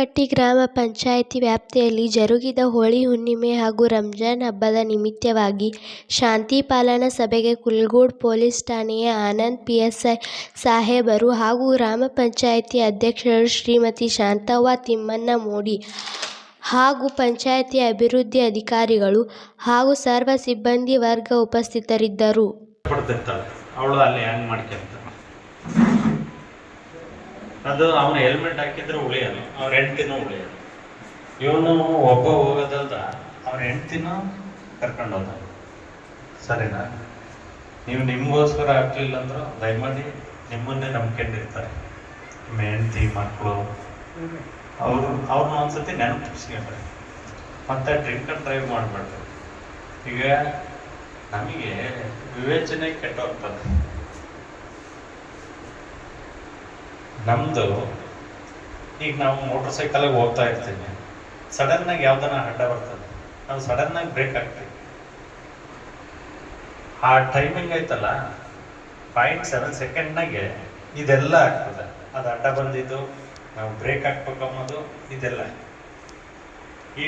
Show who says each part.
Speaker 1: ಅರಕಟ್ಟಿ ಗ್ರಾಮ ಪಂಚಾಯಿತಿ ವ್ಯಾಪ್ತಿಯಲ್ಲಿ ಜರುಗಿದ ಹೋಳಿ ಹುಣ್ಣಿಮೆ ಹಾಗೂ ರಂಜಾನ್ ಹಬ್ಬದ ನಿಮಿತ್ತವಾಗಿ ಶಾಂತಿ ಪಾಲನಾ ಸಭೆಗೆ ಕುಲ್ಗೋಡ್ ಪೊಲೀಸ್ ಠಾಣೆಯ ಆನಂದ್ ಪಿಎಸ್ಐ ಸಾಹೇಬರು ಹಾಗೂ ಗ್ರಾಮ ಪಂಚಾಯಿತಿ ಅಧ್ಯಕ್ಷರು ಶ್ರೀಮತಿ ಶಾಂತವ್ವ ತಿಮ್ಮಣ್ಣ ಮೋಡಿ ಹಾಗೂ ಪಂಚಾಯಿತಿ ಅಭಿವೃದ್ಧಿ ಅಧಿಕಾರಿಗಳು ಹಾಗೂ ಸರ್ವ ಸಿಬ್ಬಂದಿ ವರ್ಗ ಉಪಸ್ಥಿತರಿದ್ದರು.
Speaker 2: ಅದು ಅವನು ಹೆಲ್ಮೆಟ್ ಹಾಕಿದ್ರೆ ಉಳಿಯನು ಅವ್ರ ಹೆಂಡ್ತಿನೂ ಉಳಿಯೋದು ಇವನು ಒಬ್ಬ ಹೋಗೋದಲ್ದ ಅವ್ರ ಹೆಂಡ್ತಿನೂ ಕರ್ಕೊಂಡು ಹೋದ ಸರಿನಾ? ನೀವು ನಿಮಗೋಸ್ಕರ ಆಗ್ಲಿಲ್ಲ ಅಂದ್ರೆ ದಯಮಾಡಿ ನಿಮ್ಮನ್ನೇ ನಂಬ್ಕೊಂಡಿರ್ತಾರೆ. ನಿಮ್ಮ ಹೆಂಡ್ತಿ, ಮಕ್ಕಳು. ಅವರು, ಅವ್ರನ್ನ ಒಂದ್ಸತಿ ನೆನಪಿಸ್ಕೊಂಡ್ರೆ. ಮತ್ತೆ ಡ್ರಿಂಕ್ ಅಂಡ್ ಡ್ರೈವ್ ಮಾಡಬೇಡ್ರಿ. ಈಗ ನಮಗೆ ವಿವೇಚನೆ ಕೆಟ್ಟೋಗ್ತದೆ. ನಮ್ದು, ಈಗ ನಾವು ಮೋಟರ್ ಸೈಕಲಾಗಿ ಹೋಗ್ತಾ ಇರ್ತೀವಿ. ಸಡನ್ ಆಗಿ ಯಾವ್ದನ ಅಡ್ಡ ಬರ್ತದೆ. ನಾವು ಸಡನ್ ಆಗಿ ಬ್ರೇಕ್ ಹಾಕ್ತೀವಿ. ಆ ಟೈಮಿಂಗ್ ಐತಲ್ಲ ಪಾಯಿಂಟ್ ಸೆವೆನ್ ಸೆಕೆಂಡ್ನಾಗೆ ಇದೆಲ್ಲ ಆಗ್ತದೆ. ಅದು ಅಡ್ಡ ಬಂದಿದ್ದು, ನಾವು ಬ್ರೇಕ್ ಹಾಕ್ಬೇಕು ಅನ್ನೋದು ಇದೆಲ್ಲ.